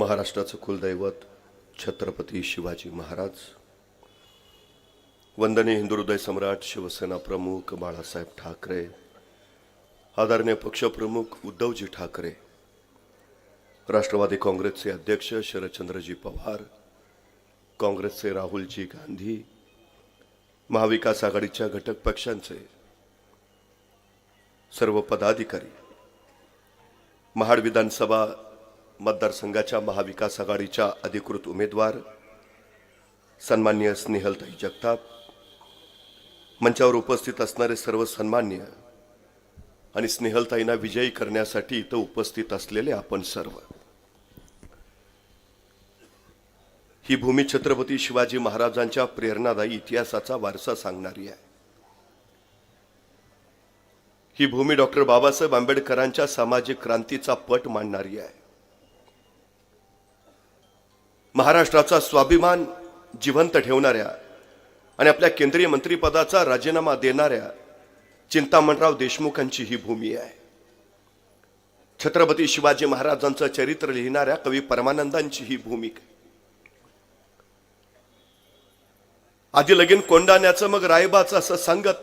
महाराष्ट्राचं कुलदैवत छत्रपती शिवाजी महाराज. वंदनीय हिंदुहृदय सम्राट शिवसेना प्रमुख बाळासाहेब ठाकरे. आदरणीय पक्षप्रमुख उद्धवजी ठाकरे. राष्ट्रवादी काँग्रेसचे अध्यक्ष शरदचंद्रजी पवार. काँग्रेसचे राहुलजी गांधी. महाविकास आघाडीच्या घटक पक्षांचे सर्व पदाधिकारी. महाड विधानसभा मतदारसंघाच्या महाविकास आघाडीच्या अधिकृत उमेदवार सन्मान्य स्नेहलताई जगताप मंचावर उपस्थित असणारे सर्व सन्मान्य आणि स्नेहलताईंना विजयी करण्यासाठी इथं उपस्थित असलेले आपण सर्व. ही भूमी छत्रपती शिवाजी महाराजांच्या प्रेरणादायी इतिहासाचा वारसा सांगणारी आहे. ही भूमी डॉक्टर बाबासाहेब आंबेडकरांच्या सामाजिक क्रांतीचा पट मांडणारी आहे. महाराष्ट्राचा स्वाभिमान जिवंत ठेवणाऱ्या आणि आपल्या केंद्रीय मंत्रिपदाचा राजीनामा देणाऱ्या चिंतामणराव देशमुखांची ही भूमी आहे. छत्रपती शिवाजी महाराजांचं चरित्र लिहिणाऱ्या कवी परमानंदांची ही भूमिका आधी लगीन कोंडाण्याचं मग रायबाचं असं सांगत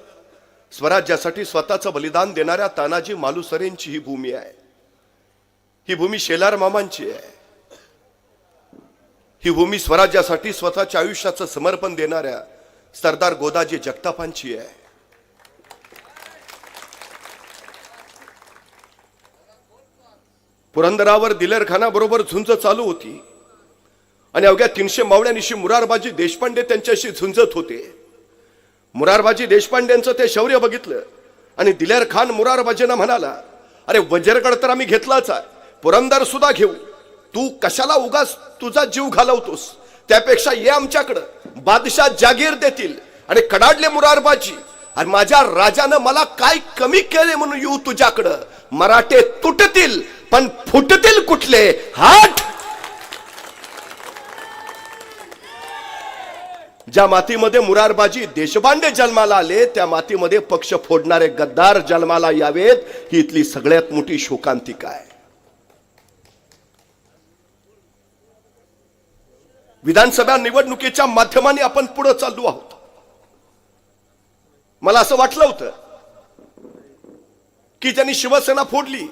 स्वराज्यासाठी स्वतःचं बलिदान देणाऱ्या तानाजी मालुसरेंची ही भूमी आहे. ही भूमी शेलार मामांची आहे. ही भूमी स्वराज्यासाठी स्वतःच्या आयुष्याचं समर्पण देणाऱ्या सरदार गोदाजी जगतापांची आहे. पुरंदरावर दिलेरखानाबरोबर झुंज चालू होती. आणि अवघ्या तीनशे मावळ्यानिशी मुरारबाजी देशपांडे त्यांच्याशी झुंजत होते. मुरारबाजी देशपांडेंचं ते शौर्य बघितलं आणि दिलेर खान मुरारबाजींना म्हणाला अरे वज्रगड तर आम्ही घेतलाच आहे. पुरंदर सुद्धा घेऊ. तू कशाला उगाच तुझा जीव घालवतोस? त्यापेक्षा ये आमच्याकडं. बादशाह जागीर देतील आणि कडाडले मुरारबाजी. आणि माझ्या राजानं मला काय कमी केले म्हणून येऊ तुझ्याकडं? मराठे तुटतील पण फुटतील कुठले? हाट! ज्या मातीमध्ये मुरारबाजी देशबांडे जन्माला आले त्या मातीमध्ये पक्ष फोडणारे गद्दार जन्माला यावेत. ही इथली सगळ्यात मोठी शोकांतिका आहे. विधानसभा निवडणुकीच्या माध्यमाने आपण पुढे चाललो आहोत. मला असं वाटलं होतं की ज्यांनी शिवसेना फोडली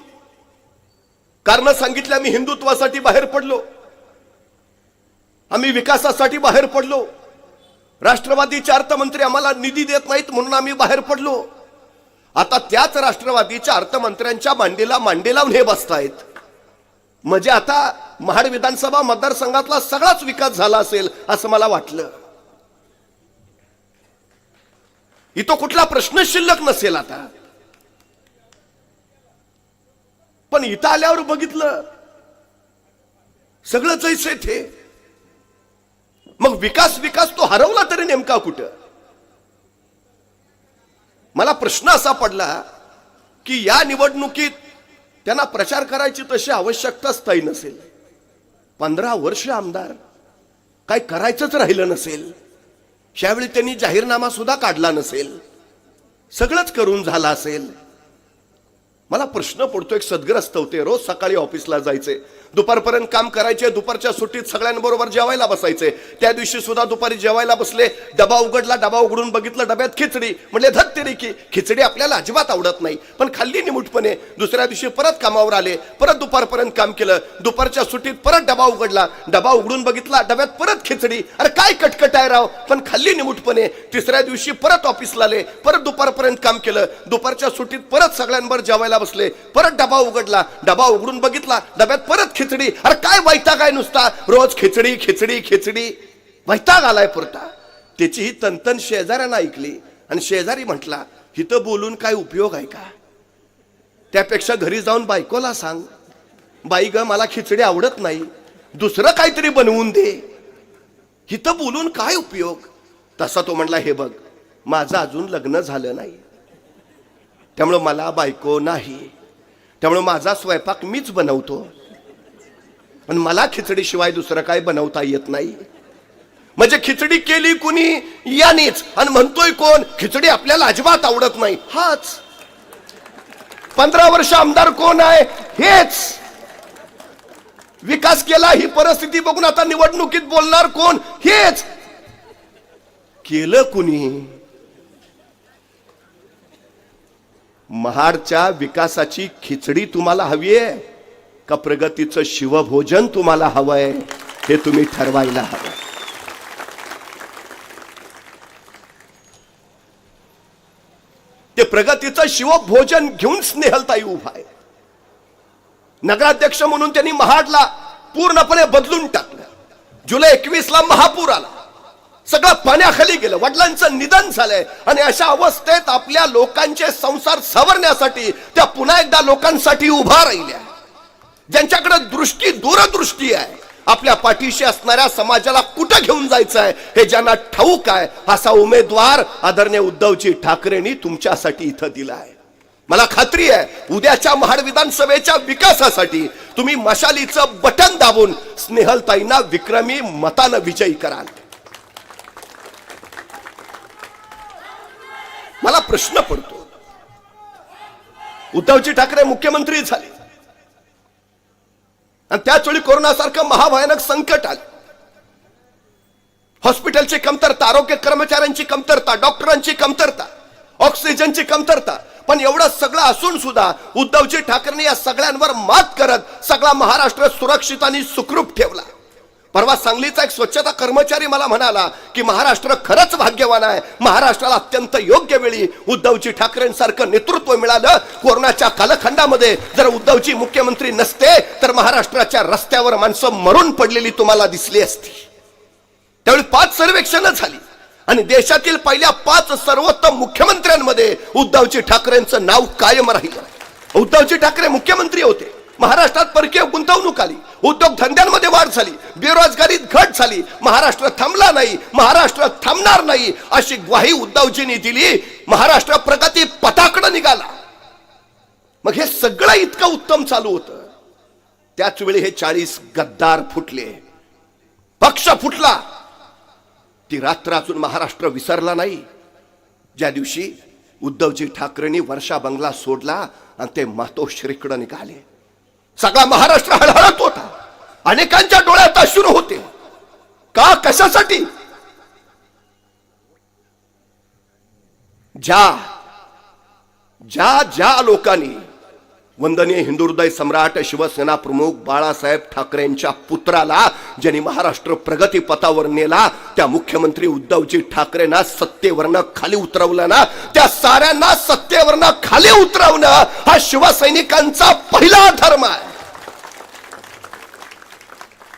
कारण सांगितलं आम्ही हिंदुत्वासाठी बाहेर पडलो आम्ही विकासासाठी बाहेर पडलो राष्ट्रवादीचे अर्थमंत्री आम्हाला निधी देत नाहीत म्हणून आम्ही बाहेर पडलो. आता त्याच राष्ट्रवादीच्या अर्थमंत्र्यांच्या मांडीला मांडी लावून हे बसतायत. म्हणजे आता महाड विधानसभा मतदारसंघातला सगळाच विकास झाला असेल असं मला वाटलं. इथं कुठला प्रश्न शिल्लक नसेल आता. पण इथं आल्यावर बघितलं सगळं जैसे थे. मग विकास विकास तो हरवला तरी नेमका कुठं? मला प्रश्न असा पडला की या निवडणुकीत त्यांना प्रचार करायची तशी आवश्यकताच स्थायी नसेल. पंधरा वर्ष आमदार. काय करायचंच राहिलं नसेल. त्यावेळी त्यांनी जाहीरनामा सुद्धा काढला नसेल. सगळंच करून झालं असेल. मला प्रश्न पडतो एक सदग्रस्त होते. रोज सकाळी ऑफिसला जायचे. दुपारपर्यंत काम करायचे दुपारच्या सुट्टीत सगळ्यांबरोबर जेवायला बसायचे. त्या दिवशी सुद्धा दुपारी जेवायला बसले डबा उघडला डबा उघडून बघितलं डब्यात खिचडी. म्हणजे धत्ते रे की खिचडी आपल्याला अजिबात आवडत नाही. पण खाल्ली निमुटपणे. दुसऱ्या दिवशी परत कामावर आले परत दुपारपर्यंत काम केलं. दुपारच्या सुट्टीत परत डबा उघडला. डबा उघडून बघितला डब्यात परत खिचडी. अरे काय कटकट आहे राव. पण खाल्ली निमुटपणे. तिसऱ्या दिवशी परत ऑफिसला आले परत दुपारपर्यंत काम केलं. दुपारच्या सुट्टीत परत सगळ्यांबरोबर जेवायला बसले परत डबा उघडला डबा उघडून बघितला डब्यात परत खिचडी. अरे काय वैताग आहे नुसता? रोज खिचडी खिचडी खिचडी. वैताग आलाय पुरता. त्याची ही तंतन शेजाऱ्यानं ऐकली आणि शेजारी म्हटला हिथं बोलून काय उपयोग आहे का? त्यापेक्षा घरी जाऊन बायकोला सांग. बाई ग मला खिचडी आवडत नाही. दुसरं काहीतरी बनवून दे. हिथं बोलून काय उपयोग? तसा तो म्हटला हे बघ माझं अजून लग्न झालं नाही. त्यामुळं मला बायको नाही. त्यामुळं माझा स्वयंपाक मीच बनवतो. पण मला खिचडीशिवाय दुसरं काय बनवता येत नाही. म्हणजे खिचडी केली कुणी यानेच. आणि म्हणतोय कोण खिचडी आपल्याला अजिबात आवडत नाही. हाच. पंधरा वर्ष आमदार कोण आहे हेच. विकास केला ही परिस्थिती बघून आता निवडणुकीत बोलणार कोण हेच. केलं कुणी? महाडच्या विकासाची खिचडी तुम्हाला हवी आहे? का प्रगतीचं शिवभोजन तुम्हाला हवंय हे तुम्ही ठरवायला हवं. ते प्रगतीचं शिवभोजन घेऊन स्नेहलताई उभा आहे. नगराध्यक्ष म्हणून त्यांनी महाडला पूर्णपणे बदलून टाकलं. जुलै एकवीस ला महापूर आला. सगळं पाण्याखाली गेलं. वडिलांचं निधन झालंय. आणि अशा अवस्थेत आपल्या लोकांचे संसार सवरण्यासाठी त्या पुन्हा एकदा लोकांसाठी उभा राहिल्या. ज्यांच्याकडे दृष्टी दूरदृष्टी आहे आपल्या पाठीशी असणाऱ्या समाजाला कुठं घेऊन जायचं आहे हे ज्यांना ठाऊक आहे असा उमेदवार आदरणीय उद्धवजी ठाकरेंनी तुमच्यासाठी इथं दिला आहे मला खात्री आहे उद्याच्या महाड विधानसभेच्या विकासासाठी तुम्ही मशालीचं बटन दाबून स्नेहलताईंना विक्रमी मतानं विजयी कराल. मला प्रश्न पडतो. उद्धवजी ठाकरे मुख्यमंत्री झाले. आणि त्याच वेळी कोरोनासारखं महाभयानक संकट आलं. हॉस्पिटलची कमतरता आरोग्य कर्मचाऱ्यांची कमतरता डॉक्टरांची कमतरता ऑक्सिजनची कमतरता पण एवढं सगळं असून सुद्धा उद्धवजी ठाकरेंनी या सगळ्यांवर मात करत सगळा महाराष्ट्र सुरक्षित आणि सुखरूप ठेवला. परवा सांगलीचा एक स्वच्छता कर्मचारी मला म्हणाला की महाराष्ट्र खरंच भाग्यवान आहे. महाराष्ट्राला अत्यंत योग्य वेळी उद्धवजी ठाकरेंसारखं नेतृत्व मिळालं. कोरोनाच्या कालखंडामध्ये जर उद्धवजी मुख्यमंत्री नसते तर महाराष्ट्राच्या रस्त्यावर माणसं मरून पडलेली तुम्हाला दिसली असती. त्यावेळी पाच सर्वेक्षण झाली. आणि देशातील पहिल्या पाच सर्वोत्तम मुख्यमंत्र्यांमध्ये उद्धवजी ठाकरेंचं नाव कायम राहिलं. उद्धवजी ठाकरे मुख्यमंत्री होते. महाराष्ट्रात परकीय गुंतवणूक आली. उद्योग धंद्यांमध्ये वाढ झाली. बेरोजगारीत घट झाली. महाराष्ट्र थांबला नाही. महाराष्ट्र थांबणार नाही अशी ग्वाही उद्धवजींनी दिली. महाराष्ट्र प्रगती पथाकडे निघाला. मग हे सगळं इतकं उत्तम चालू होतं. त्याच वेळी हे चाळीस गद्दार फुटले. पक्ष फुटला. ती रात्र अजून महाराष्ट्र विसरला नाही. ज्या दिवशी उद्धवजी ठाकरेंनी वर्षा बंगला सोडला आणि ते मातोश्रीकडे निघाले. सगळा महाराष्ट्र हळहळत होता. अनेकांच्या डोळ्यात अश्रू होते. का कशासाठी? ज्या ज्या ज्या लोकांनी वंदनीय हिंदुहृदय सम्राट शिवसेना प्रमुख बाळासाहेब ठाकरेंच्या पुत्राला ज्यांनी महाराष्ट्र प्रगती पथावर नेला त्या मुख्यमंत्री उद्धवजी ठाकरेंना सत्तेवरनं खाली उतरवलं ना त्या साऱ्यांना सत्तेवरनं खाली उतरवणं हा शिवसैनिकांचा पहिला धर्म आहे.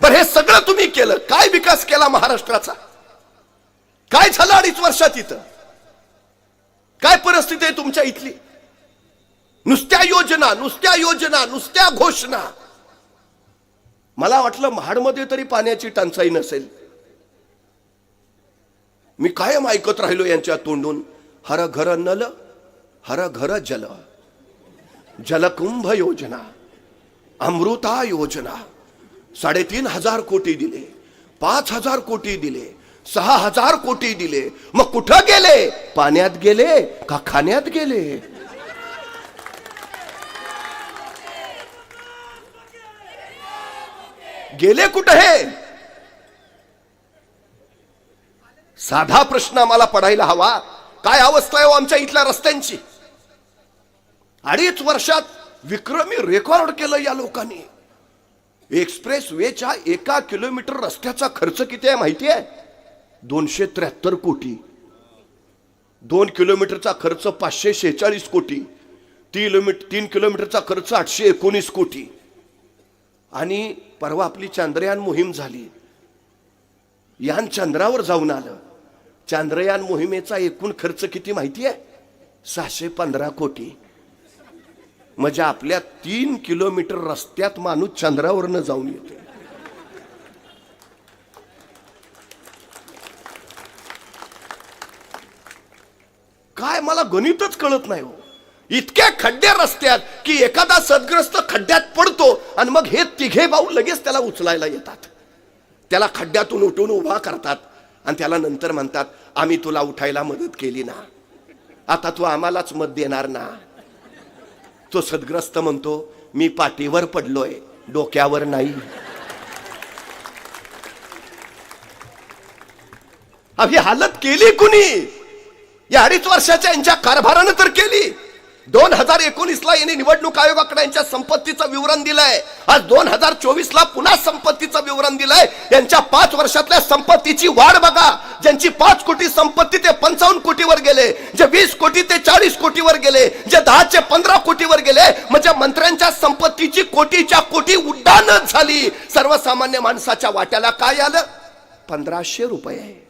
पण हे सगळं तुम्ही केलं काय विकास केला महाराष्ट्राचा? काय झालं अडीच वर्षात इथं? काय परिस्थिती आहे तुमच्या इथली? नुसत्या योजना नुसत्या योजना नुसत्या घोषणा. मला वाटलं महाडमध्ये तरी पाण्याची टंचाई नसेल. मी कायम ऐकत राहिलो यांच्या तोंडून हर घर नल हर घर जल. जलकुंभ योजना अमृता योजना साडेतीन हजार कोटी दिले पाच हजार कोटी दिले सहा हजार कोटी दिले. मग कुठं गेले? पाण्यात गेले का खाण्यात गेले? गेले कुठं हे? साधा प्रश्न आम्हाला पडायला हवा. काय अवस्था आहे हो आमच्या इथल्या रस्त्यांची? अडीच वर्षात विक्रमी रेकॉर्ड केलं या लोकांनी. एक्सप्रेस वेच्या एका किलोमीटर रस्त्याचा खर्च किती आहे माहिती आहे दोनशे त्र्याहत्तर कोटी. दोन किलोमीटरचा खर्च पाचशे शेहेचाळीस कोटी. तीन किलोमीटर तीन किलोमीटरचा खर्च आठशे एकोणीस कोटी. आणि परवा आपली चांद्रयान मोहीम झाली. यान चंद्रावर जाऊन आलं. चांद्रयान मोहिमेचा एकूण खर्च किती माहिती आहे? सहाशे पंधरा कोटी. म्हणजे आपल्या तीन किलोमीटर रस्त्यात माणूस चंद्रावरनं जाऊन येते काय मला गणितच कळत नाही हो. इतके खड्डे रस्त्यात की एखादा सदग्रस्त खड्ड्यात पडतो आणि मग हे तिघे भाऊ लगेच त्याला उचलायला येतात. त्याला खड्ड्यातून उठून उभा करतात आणि त्याला नंतर म्हणतात आम्ही तुला उठायला मदत केली ना. आता तू आम्हालाच मत देणार ना. तो सदग्रस्त म्हणतो मी पाठीवर पडलोय डोक्यावर नाही. अभि हालत केली कुणी? या अडीच वर्षाच्या यांच्या कारभारानं तर केली. दोन हजार एकोणीस ला यांनी निवडणूक आयोगाकडे यांच्या संपत्तीचं विवरण दिलंय. आज दोन हजार चोवीसला पुन्हा संपत्तीचं विवरण दिलंय. यांच्या पाच वर्षातल्या संपत्तीची वाढ बघा. ज्यांची पाच कोटी संपत्ती ते पंचावन्न कोटीवर गेले. जे वीस कोटी ते चाळीस कोटीवर गेले. जे दहाचे पंधरा कोटीवर गेले. म्हणजे मंत्र्यांच्या संपत्तीची कोटीच्या कोटी उड्डाणच झाली. सर्वसामान्य माणसाच्या वाट्याला काय आलं? पंधराशे रुपये.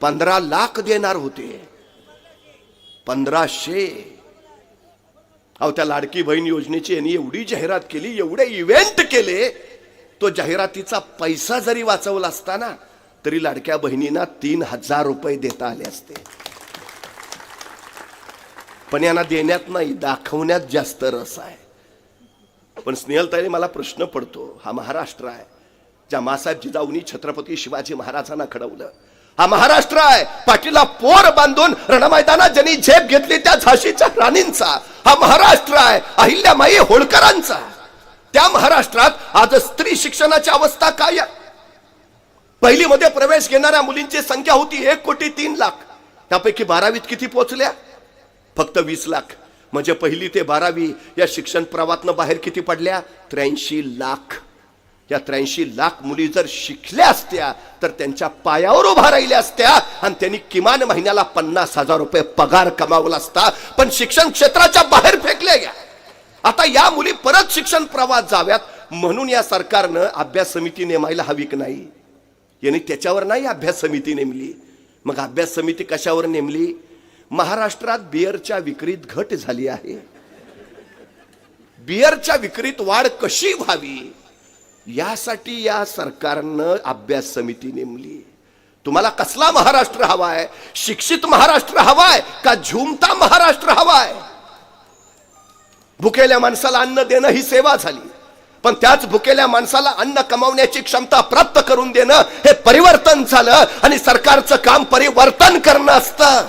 पंधरा लाख देणार होते. पंधराशे. अहो त्या लाडकी बहीण योजनेची यांनी एवढी जाहिरात केली एवढे इव्हेंट केले. तो जाहिरातीचा पैसा जरी वाचवला असताना तरी लाडक्या बहिणींना तीन हजार रुपये देता आले असते. पण यांना देण्यात नाही दाखवण्यात जास्त रस आहे. पण स्नेहलताईने मला प्रश्न पडतो हा महाराष्ट्र आहे. ज्या मासाहेब जिजाऊनी छत्रपती शिवाजी महाराजांना घडवलं हा महाराष्ट्र आहे. पाठीला पोर बांधून रणमैदानात ज्यांनी झेप घेतली त्या झाशीच्या राणींचा. हा महाराष्ट्र आहे. अहिल्यामाई होळकरांचा. त्या महाराष्ट्रात आज स्त्री शिक्षणाची अवस्था काय आहे पहिलीमध्ये प्रवेश घेणाऱ्या मुलींची संख्या होती एक कोटी तीन लाख. त्यापैकी बारावीत किती पोहोचल्या फक्त वीस लाख. म्हणजे पहिली ते बारावी या शिक्षण प्रवातनं बाहेर किती पडल्या? त्र्याऐंशी लाख. या त्र्याऐंशी लाख मुली जर शिकल्या असत्या तर त्यांच्या पायावर उभा राहिल्या असत्या आणि त्यांनी किमान महिन्याला पन्नास हजार रुपये पगार कमावला असता. पण शिक्षण क्षेत्राच्या बाहेर फेकल्या गेल्या. आता या मुली परत शिक्षण प्रवास जाव्यात म्हणून या सरकारनं अभ्यास समिती नेमायला हवी की नाही? यांनी त्याच्यावर नाही अभ्यास समिती नेमली. मग अभ्यास समिती कशावर नेमली? महाराष्ट्रात बियरच्या विक्रीत घट झाली आहे. बियरच्या विक्रीत वाढ कशी व्हावी? यासाठी या सरकारनं अभ्यास समिती नेमली. तुम्हाला कसला महाराष्ट्र हवाय? शिक्षित महाराष्ट्र हवाय का झुमता महाराष्ट्र हवाय? भुकेल्या माणसाला अन्न देणं ही सेवा झाली. पण त्याच भुकेल्या माणसाला अन्न कमावण्याची क्षमता प्राप्त करून देणं हे परिवर्तन झालं आणि सरकारचं काम परिवर्तन करणं असतं.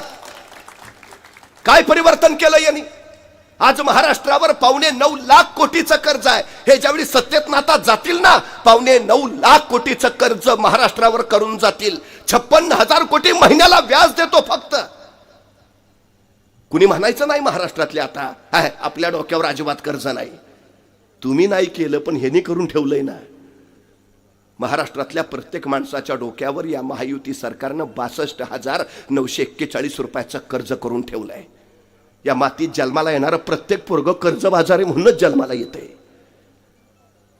काय परिवर्तन केलं यांनी? आज महाराष्ट्रावर पावणे नऊ लाख कोटीचं कर्ज आहे. हे ज्यावेळी सत्तेत नाता जातील ना पावणे नऊ लाख कोटीचं कर्ज महाराष्ट्रावर करून जातील. छप्पन्न हजार कोटी महिन्याला व्याज देतो फक्त. कुणी म्हणायचं नाही महाराष्ट्रातले आता? आहे आपल्या डोक्यावर अजिबात कर्ज नाही. तुम्ही नाही केलं पण ह्यांनी करून ठेवलंय ना. महाराष्ट्रातल्या प्रत्येक माणसाच्या डोक्यावर या महायुती सरकारनं बासष्ट हजार नऊशे एक्केचाळीस रुपयाचं कर्ज करून ठेवलंय. या मातीत जन्माला येणारं प्रत्येक पोरग कर्जबाजारी म्हणूनच जन्माला येते.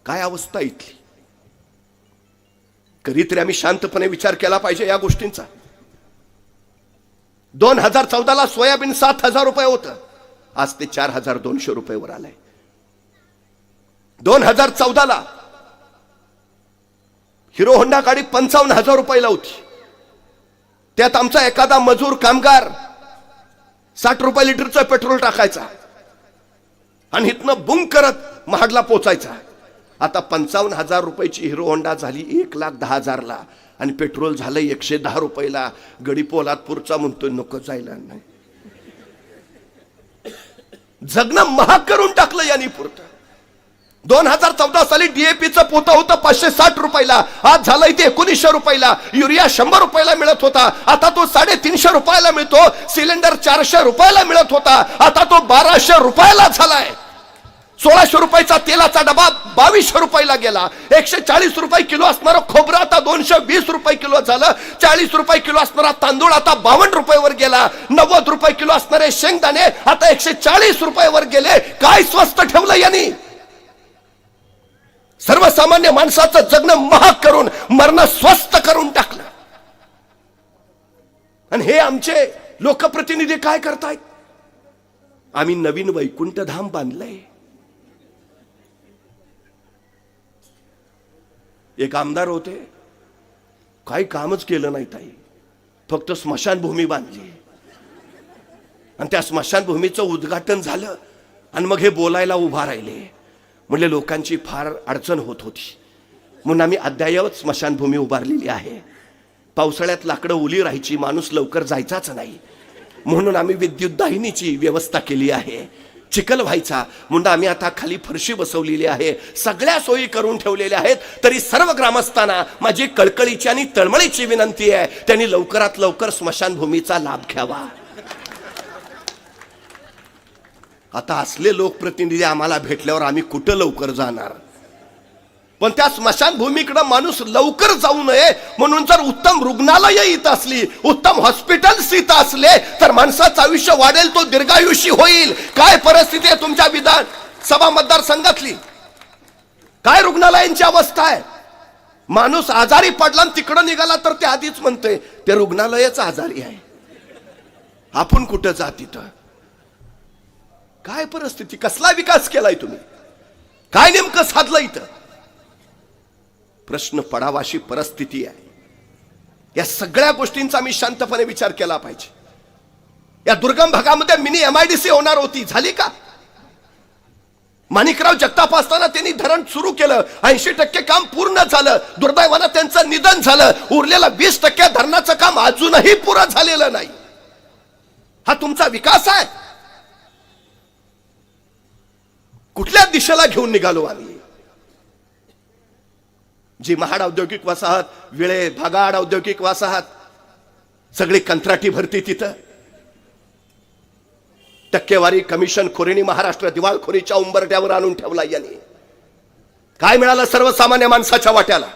काय अवस्था इथली? कधीतरी आम्ही शांतपणे विचार केला पाहिजे या गोष्टींचा. दोन हजार चौदाला सोयाबीन सात हजार रुपये होतं. आज ते चार हजार दोनशे रुपयेवर आलंय. दोन हजार चौदाला हिरो होंडा गाडी पंचावन्न हजार रुपयाला होती. त्यात आमचा एखादा मजूर कामगार साठ रुपये लिटरचा पेट्रोल टाकायचा. आणि इथनं बुंग करत महाडला पोचायचा. आता पंचावन्न हजार रुपयाची हिरो होंडा झाली एक लाख दहा हजारला. आणि पेट्रोल झालं एकशे दहा रुपयाला. गडी पोलादपूरचा म्हणतोय नको जायला नाही. जगणं महाग करून टाकलं यांनी पुरतं. दोन हजार चौदा साली डीएपीचं पोतं होतं पाचशे साठ रुपयाला. आज झालं इथे एकोणीसशे रुपयाला. युरिया शंभर रुपयाला मिळत होता. आता तो साडेतीनशे रुपयाला मिळतो. सिलेंडर चारशे रुपयाला मिळत होता. आता तो बाराशे रुपयाला झालाय. सोळाशे रुपयाचा तेलाचा डबा बावीसशे रुपयाला गेला. एकशे चाळीस रुपये किलो असणारं खोबरं आता दोनशे वीस रुपये किलो झालं. चाळीस रुपये किलो असणारा तांदूळ आता बावन्न रुपयावर गेला. नव्वद रुपये किलो असणारे शेंगदाणे आता एकशे चाळीस रुपयावर गेले. काय स्वस्त ठेवलं यांनी? सर्वसामान्य माणसाचं जगणं महाग करून मरण स्वस्त करून टाकलं. आणि हे आमचे लोकप्रतिनिधी काय करतायत? आम्ही नवीन वैकुंठ धाम बांधलंय. एक आमदार होते. काही कामच केलं नाही ताई. फक्त स्मशानभूमी बांधली. आणि त्या स्मशानभूमीचं उद्घाटन झालं आणि मग हे बोलायला उभा राहिले. म्हणजे लोकांची फार अडचण होत होती. म्हणून आम्ही अद्यायवत स्मशानभूमी उभारलेली आहे. पावसाळ्यात लाकडं ओली राहायची माणूस लवकर जायचाच नाही. म्हणून आम्ही विद्युत दाहिनीची व्यवस्था केली आहे. चिखल व्हायचा. म्हणून आम्ही आता खाली फरशी बसवलेली आहे. सगळ्या सोयी करून ठेवलेल्या आहेत. तरी सर्व ग्रामस्थांना माझी कळकळीची आणि तळमळीची विनंती आहे. त्यांनी लवकरात लवकर स्मशानभूमीचा लाभ घ्यावा. आता असले लोकप्रतिनिधी आम्हाला भेटल्यावर आम्ही कुठं लवकर जाणार? पण त्या स्मशानभूमीकडं माणूस लवकर जाऊ नये म्हणून जर उत्तम रुग्णालय इथं असली उत्तम हॉस्पिटल्स इथं असले तर माणसाचं आयुष्य वाढेल तो दीर्घायुषी होईल. काय परिस्थिती आहे तुमच्या विधान सभा मतदारसंघातली? काय रुग्णालयांची अवस्था आहे? माणूस आजारी पडला आणि तिकडं निघाला तर ते आधीच म्हणतोय ते रुग्णालयच आजारी आहे. आपण कुठं जा तिथं काय परिस्थिती? कसला विकास केलाय तुम्ही? काय नेमकं साधलं इथं? प्रश्न पडावाशी परिस्थिती आहे. या सगळ्या गोष्टींचा मी शांतपणे विचार केला पाहिजे. या दुर्गम भागामध्ये मिनी एमआयडीसी होणार होती. झाली का? माणिकराव जगताप असताना त्यांनी धरण सुरू केलं. ऐंशी टक्के काम पूर्ण झालं. दुर्दैवानं त्यांचं निधन झालं. उरलेलं वीस टक्के धरणाचं काम अजूनही पुरं झालेलं नाही. हा तुमचा विकास आहे? कुठल्या दिशेला घेऊन निघालो आम्ही? जी महाड औद्योगिक वसाहत विळे भागाड औद्योगिक वसाहत सगळी कंत्राटी भरती तिथं. टक्केवारी कमिशन खोरीनी महाराष्ट्र दिवाळखोरीच्या उंबरट्यावर आणून ठेवला यांनी. काय मिळालं सर्वसामान्य माणसाच्या वाट्याला?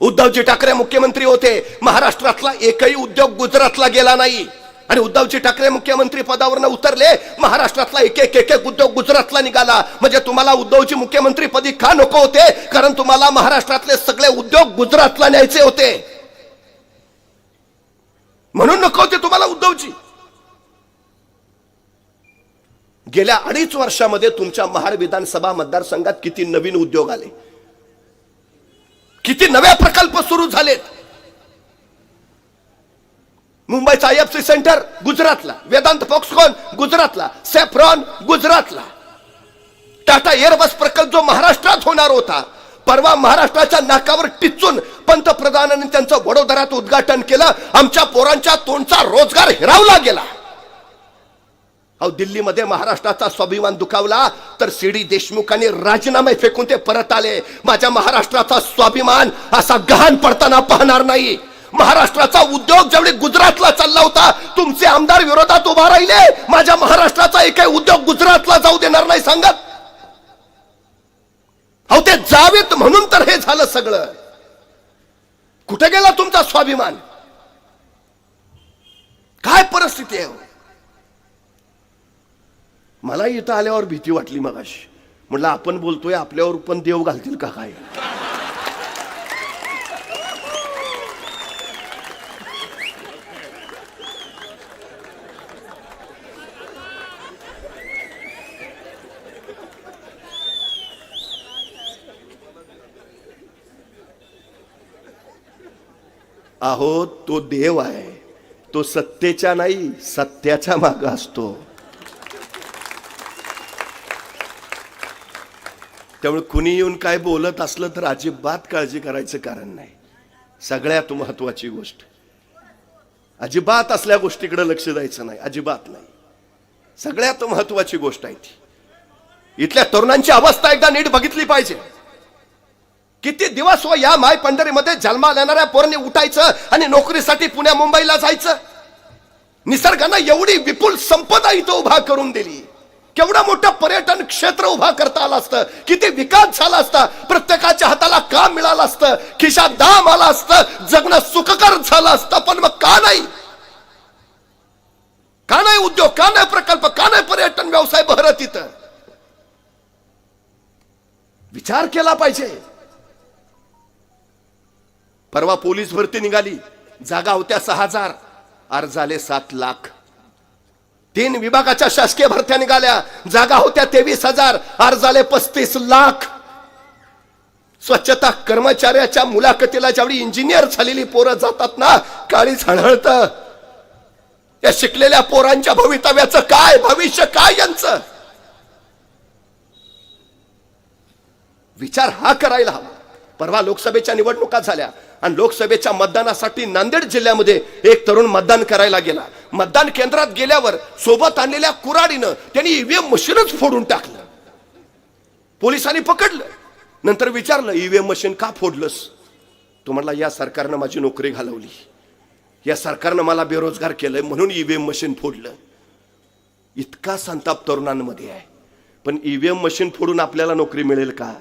उद्धवजी ठाकरे मुख्यमंत्री होते महाराष्ट्रातला एकही उद्योग गुजरातला गेला नाही. आणि उद्धवजी ठाकरे मुख्यमंत्री पदावरनं उतरले महाराष्ट्रातला एक एक एक एक उद्योग गुजरातला निघाला. म्हणजे तुम्हाला उद्धवजी मुख्यमंत्री पदी का नको होते? कारण तुम्हाला महाराष्ट्रातले सगळे उद्योग गुजरातला न्यायचे होते. म्हणून नको होते तुम्हाला उद्धवजी. गेल्या अडीच वर्षामध्ये तुमच्या महाड विधानसभा मतदारसंघात किती नवीन उद्योग आले? किती नव्या प्रकल्प सुरू झालेत? मुंबईचा आय एफ सी सेंटर गुजरातला. वेदांत फॉक्सकॉन गुजरातला. सेफ्रॉन गुजरातला. टाटा एअरबस प्रकल्प जो महाराष्ट्रात होणार होता. परवा महाराष्ट्राच्या नाकावर टिचून पंतप्रधानांनी त्यांचं वडोदरात उद्घाटन केलं. आमच्या पोरांच्या तोंडचा रोजगार हिरावला गेला. अहो दिल्लीमध्ये महाराष्ट्राचा स्वाभिमान दुखावला तर सी डी देशमुखांनी राजीनामे फेकून ते परत आले. माझ्या महाराष्ट्राचा स्वाभिमान असा गहाण पडताना पाहणार नाही. महाराष्ट्राचा उद्योग जेवढे गुजरातला चालला होता तुमचे आमदार विरोधात उभा राहिले. माझ्या महाराष्ट्राचा एकही उद्योग गुजरातला जाऊ देणार नाही सांगत. अहो ते जावेत म्हणून तर हे झालं सगळं. कुठे गेला तुमचा स्वाभिमान? काय परिस्थिती आहे हो? मला इथं आल्यावर भीती वाटली मगाशी. म्हटलं आपण बोलतोय आपल्यावर पण देव घालतील का काय? अहो तो देव आहे. तो सत्तेच्या नाही सत्याच्या माग असतो. त्यामुळे कुणी येऊन काय बोलत असलं तर अजिबात काळजी करायचं कारण नाही. सगळ्यात महत्वाची गोष्ट. अजिबात असल्या गोष्टीकडे लक्ष द्यायचं नाही. अजिबात नाही. सगळ्यात महत्वाची गोष्ट आहे ती. इथल्या तरुणांची अवस्था एकदा नीट बघितली पाहिजे. किती दिवस व या माय पंढरीमध्ये जन्माला येणाऱ्या पोरांनी उठायचं आणि नोकरीसाठी पुण्या मुंबईला जायचं? निसर्गानं एवढी विपुल संपदा इथं उभा करून दिली. केवढं मोठं पर्यटन क्षेत्र उभा करता आलं असतं. किती विकास झाला असता. प्रत्येकाच्या हाताला काम मिळालं असतं. खिशात दाम आला असतं. जगणं सुखकर झालं असतं. पण मग का नाही? का नाही उद्योग? का नाही प्रकल्प? का नाही पर्यटन व्यवसाय बहरत इथं? विचार केला पाहिजे. परवा पोलीस भरती निघाली. जागा होत्या सहा हजार. अर्ज आले सात लाख. तीन विभागाच्या शासकीय भरत्या निघाल्या. जागा होत्या तेवीस हजार. अर्ज आले पस्तीस लाख. स्वच्छता कर्मचाऱ्याच्या मुलाखतीला ज्यावेळी इंजिनियर झालेली पोरं जातात ना काळी झळहळत या शिकलेल्या पोरांच्या भवितव्याचं काय? भविष्य काय यांचं? विचार हा करायला हवा. परवा लोकसभेच्या निवडणुका झाल्या. आणि लोकसभेच्या मतदानासाठी नांदेड जिल्ह्यामध्ये एक तरुण मतदान करायला गेला. मतदान केंद्रात गेल्यावर सोबत आणलेल्या कुराडीनं त्यांनी ईव्हीएम मशीनच फोडून टाकलं. पोलिसांनी पकडलं. नंतर विचारलं ईव्हीएम मशीन का फोडलंस? तो म्हणला या सरकारनं माझी नोकरी घालवली. या सरकारनं मला बेरोजगार केलंय म्हणून ईव्हीएम मशीन फोडलं. इतका संताप तरुणांमध्ये आहे. पण ईव्हीएम मशीन फोडून आपल्याला नोकरी मिळेल का?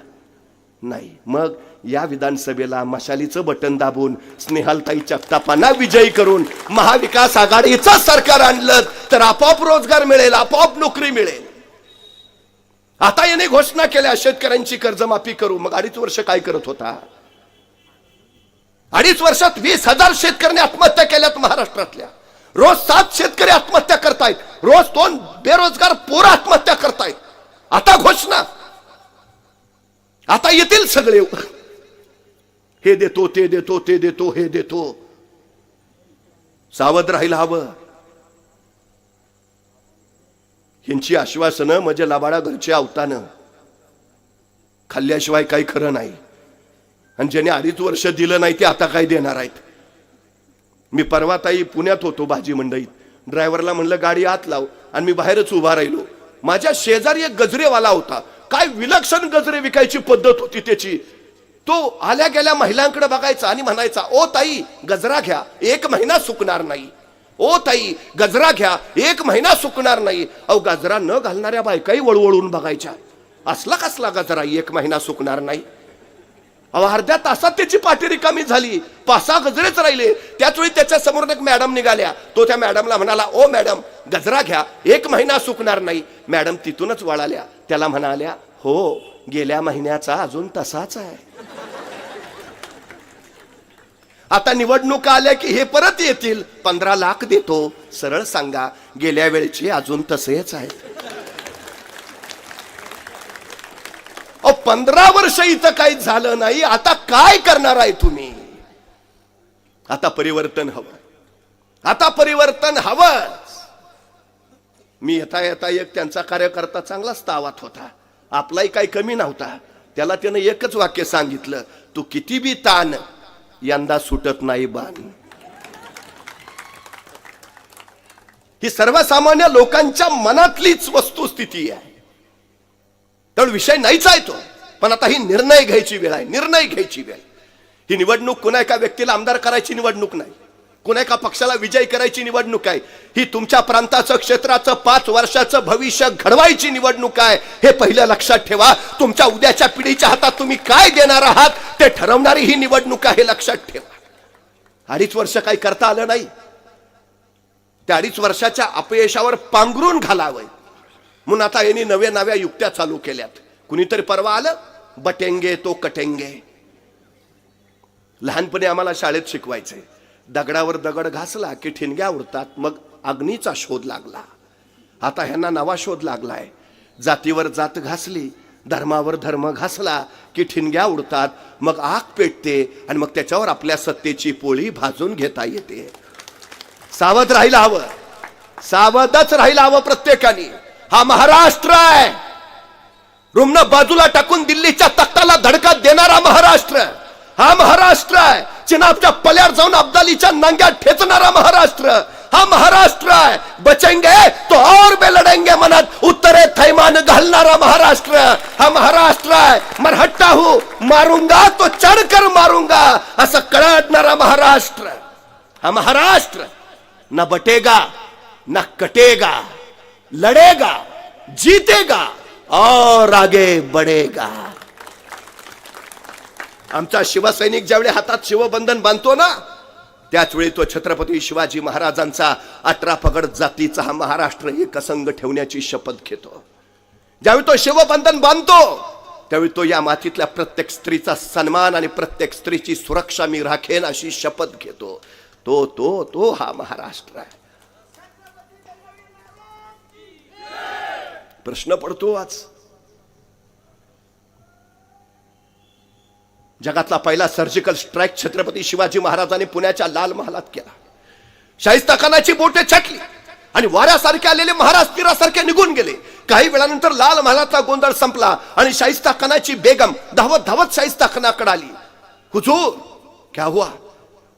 नाही. मग या विधानसभेला मशालीचं बटन दाबून स्नेहालताई जगतापांना विजयी करून महाविकास आघाडीचं सरकार आणलं तर आपोआप रोजगार मिळेल आपोआप नोकरी मिळेल. आता याने घोषणा केल्या शेतकऱ्यांची कर्जमाफी करू. मग अडीच वर्ष काय करत होता? अडीच वर्षात वीस हजार शेतकऱ्यांनी आत्महत्या केल्यात महाराष्ट्रातल्या. रोज सात शेतकरी आत्महत्या करतायत. रोज दोन बेरोजगार पोरं आत्महत्या करतायत. आता घोषणा. आता येतील सगळे. हे देतो ते देतो ते देतो हे देतो. सावध राहायला हवं. यांची आश्वासनं म्हणजे लबाडा घरचे आवतानं खाल्ल्याशिवाय काही खरं नाही. आणि ज्याने अडीच वर्ष दिलं नाही ते आता काय देणार आहेत? मी परवा ताई पुण्यात होतो भाजी मंडईत. ड्रायव्हरला म्हणलं गाडी आत लाव. आणि मी बाहेरच उभा राहिलो. माझ्या शेजारी एक गजरेवाला होता. काय विलक्षण गजरे विकायची पद्धत होती त्याची. तो आल्या गेल्या महिलांकडे बघायचा आणि म्हणायचा ओ ताई गजरा घ्या एक महिना सुकणार नाही. ओ ताई गजरा घ्या एक महिना सुकणार नाही. अहो गजरा न घालणाऱ्या बायकाही वळवळून बघायच्या. असला कसला गजरा एक महिना सुकणार नाही. अहो अर्ध्या तासात त्याची पाठी रिकामी झाली. पाच सहा गजरेच राहिले. त्याच वेळी त्याच्यासमोर एक मॅडम निघाल्या. तो त्या मॅडमला म्हणाला ओ मॅडम गजरा घ्या एक महिना सुकणार नाही. मॅडम तिथूनच वळाल्या. त्याला म्हणाल्या हो गेल्या महिन्याचा अजून तसाच आहे. आता निवडणुका आल्या की हे परत येतील. पंधरा लाख देतो. सरळ सांगा गेल्या वेळची अजून तसेच आहेत. अहो पंधरा वर्ष इथं काही झालं नाही. आता काय करणार आहे तुम्ही? आता परिवर्तन हवं. आता परिवर्तन हवं मी येता येता एक त्यांचा कार्यकर्ता चांगलाच तावात होता. आपलाही काही कमी नव्हता. त्याला त्यानं एकच वाक्य सांगितलं तू किती बी ताण यंदा सुटत नाही बाण. ही सर्वसामान्य लोकांच्या मनातलीच वस्तुस्थिती आहे. तर विषय नाहीच आहे तो पण आता ही निर्णय घ्यायची वेळ आहे निर्णय घ्यायची वेळ. ही निवडणूक कुणा एका व्यक्तीला आमदार करायची निवडणूक नाही. कुणा एका पक्षाला विजय करायची निवडणूक आहे? ही तुमच्या प्रांताचं क्षेत्राचं पाच वर्षाचं भविष्य घडवायची निवडणूक आहे. हे पहिलं लक्षात ठेवा. तुमच्या उद्याच्या पिढीच्या हातात तुम्ही काय देणार आहात? ते ठरवणारी ही निवडणूक आहे लक्षात ठेवा. अडीच वर्ष काही करता आलं नाही. त्या अडीच वर्षाच्या अपयशावर पांघरून घालावं. म्हणून आता यांनी नव्या नव्या युक्त्या चालू केल्यात. कुणीतरी परवा आलं बटेंगे तो कटेंगे. लहानपणी आम्हाला शाळेत शिकवायचे. दगडावर दगड घासला की ठिणग्या उडतात मग अग्नीचा शोध लागला. आता ह्यांना नवा शोध लागलाय. जातीवर जात घासली धर्मावर धर्म घासला की ठिणग्या उडतात मग आग पेटते आणि मग त्याच्यावर आपल्या सत्तेची पोळी भाजून घेता येते. सावध राहिला हवं. सावधच राहिला हवं प्रत्येकाने. हा महाराष्ट्र आहे. रुग्ण बाजूला टाकून दिल्लीच्या तख्ताला धडका देणारा महाराष्ट्र. हा महाराष्ट्र आहे. चिनाबच्या पल्यार जाऊन अब्दालीच्या नांग्यात ठेचणारा महाराष्ट्र. हा महाराष्ट्र आहे. बचेंगे तो और बे लढेंगे म्हणत उत्तरे थैमान घालणारा महाराष्ट्र. हा महाराष्ट्र आहे. मरहट्टा हू मारूंगा तो चढकर मारूंगा असं कळटणारा महाराष्ट्र. हा महाराष्ट्र. न बटेगा न कटेगा लड़ेगा जीतेगा और आगे बढ़ेगा. आमचा शिवसैनिक ज्यावेळी हातात शिवबंधन बांधतो ना त्याचवेळी तो छत्रपती शिवाजी महाराजांचा अठरा पगड जातीचा हा महाराष्ट्र एकसंग ठेवण्याची शपथ घेतो. ज्यावेळी तो शिवबंधन बांधतो त्यावेळी तो या मातीतल्या प्रत्येक स्त्रीचा सन्मान आणि प्रत्येक स्त्रीची सुरक्षा मी राखेन अशी शपथ घेतो. तो तो तो हा महाराष्ट्र आहे. प्रश्न पडतो आज. जगातला पहिला सर्जिकल स्ट्राईक छत्रपती शिवाजी महाराजांनी पुण्याच्या लाल महालात केला. शाहिस्ता खानाची बोटे छाटली आणि वाऱ्यासारखे आलेले महाराज तीरासारखे निघून गेले. काही वेळानंतर लाल महालाचा गोंधळ संपला आणि शाहिस्ता खानाची बेगम धावत धावत शाहिस्ता खानाकडे आली. हुजूर क्या हुआ?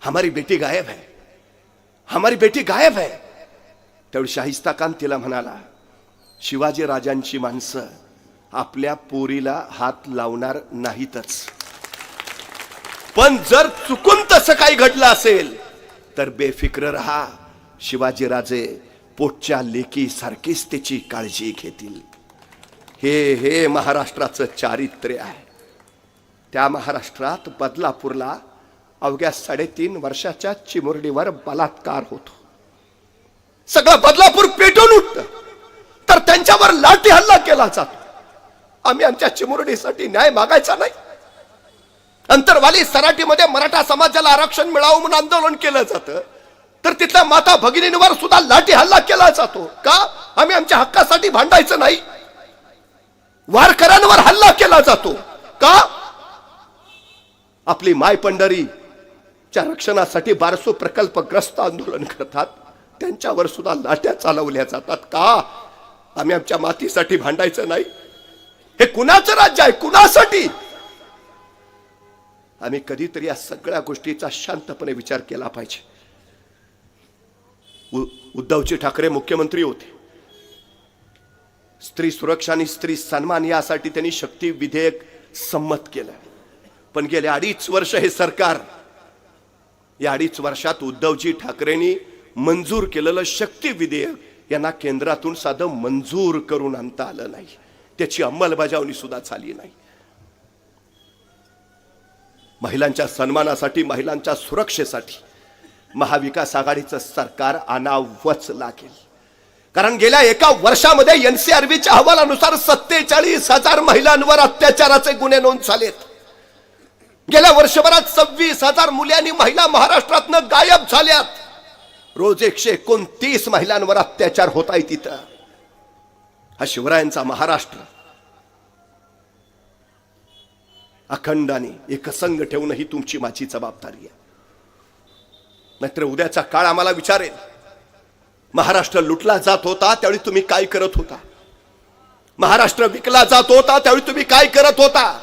हमारी बेटी गायब है. हमारी बेटी गायब है. त्यावेळी शाहिस्ता खान तिला म्हणाला शिवाजी राजांची माणसं आपल्या पोरीला हात लावणार नाहीतच. पण जर चुकून तसं काही घडलं असेल तर बेफिक्र राहा. शिवाजीराजे पोटच्या लेकी सारखीच त्याची काळजी घेतील. हे हे महाराष्ट्राचं चारित्र्य आहे. त्या महाराष्ट्रात बदलापूरला अवघ्या साडेतीन वर्षाच्या चिमुरडीवर बलात्कार होतो. सगळं बदलापूर पेटून उठत. तर त्यांच्यावर लाठी हल्ला केला जातो. आम्ही आमच्या चिमुरडीसाठी न्याय मागायचा नाही. अंतरवाली सराटीमध्ये मराठा समाजाला आरक्षण मिळावं म्हणून आंदोलन केलं जातं. तर तिथल्या माता भगिनींवर सुद्धा लाठी हल्ला केला जातो. का? आम्ही आमच्या हक्कासाठी भांडायचं नाही. वारकऱ्यांवर हल्ला केला जातो. का? आपली माय पंढरीच्या रक्षणासाठी बारसू प्रकल्पग्रस्त आंदोलन करतात. त्यांच्यावर सुद्धा लाट्या चालवल्या जातात. का? आम्ही आमच्या मातीसाठी भांडायचं नाही. हे कुणाचं राज्य आहे? कुणासाठी? आम्ही कधीतरी या सगळ्या गोष्टीचा शांतपणे विचार केला पाहिजे. उद्धवजी ठाकरे मुख्यमंत्री होते. स्त्री सुरक्षा आणि स्त्री सन्मान यासाठी त्यांनी शक्ती विधेयक संमत केलं. पण गेले अडीच वर्ष हे सरकार या अडीच वर्षात उद्धवजी ठाकरेंनी मंजूर केलेलं शक्ती विधेयक यांना केंद्रातून साधं मंजूर करून आणता आलं नाही. त्याची अंमलबजावणी सुद्धा झाली नाही. महिलांच्या सन्मानासाठी महिलांच्या सुरक्षेसाठी महाविकास आघाडीचं सरकार आणावंच लागेल. कारण गेल्या एका वर्षामध्ये एनसीआरबीच्या अहवालानुसार सत्तेचाळीस हजार महिलांवर अत्याचाराचे गुन्हे नोंद झालेत. गेल्या वर्षभरात सव्वीस हजार मुली आणि महिला महाराष्ट्रातनं गायब झाल्यात. रोज एकशे एकोणतीस महिलांवर अत्याचार होत आहे तिथं हा शिवरायांचा महाराष्ट्र. अखंडाने एकसंग ठेवणं ही तुमची माझी जबाबदारी आहे. नाहीतर उद्याचा काळ आम्हाला विचारेल. महाराष्ट्र लुटला जात होता त्यावेळी तुम्ही काय करत होता? महाराष्ट्र विकला जात होता त्यावेळी तुम्ही काय करत होता?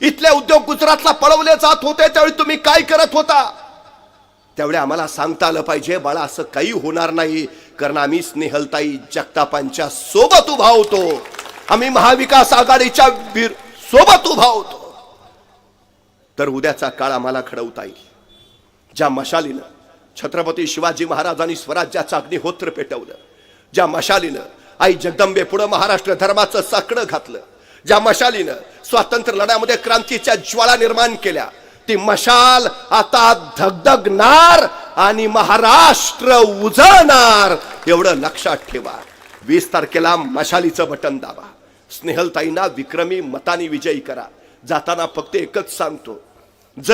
इथले उद्योग गुजरातला पळवले जात होते त्यावेळी तुम्ही काय करत होता? त्यावेळी आम्हाला सांगता आलं पाहिजे बाळा असं काही होणार नाही कारण आम्ही स्नेहलताई जगतापांच्या सोबत उभा होतो. आम्ही महाविकास आघाडीच्या वीर सोबत उभा होतो. तर उद्याचा काळ आम्हाला खडवता येईल. ज्या मशालीनं छत्रपती शिवाजी महाराजांनी स्वराज्याचं अग्निहोत्र पेटवलं ज्या मशालीनं आई जगदंबे पुढं महाराष्ट्र धर्माचं साकडं घातलं ज्या मशालीनं स्वातंत्र्य लढ्यामध्ये क्रांतीच्या ज्वाळा निर्माण केल्या ती मशाल आता धगधगणार आणि महाराष्ट्र उजळणार एवढं लक्षात ठेवा. वीस तारखेला मशालीचं बटन दाबा. स्नेहलताईंना विक्रमी मताने विजयी करा. जाताना फक्त एकच सांगतो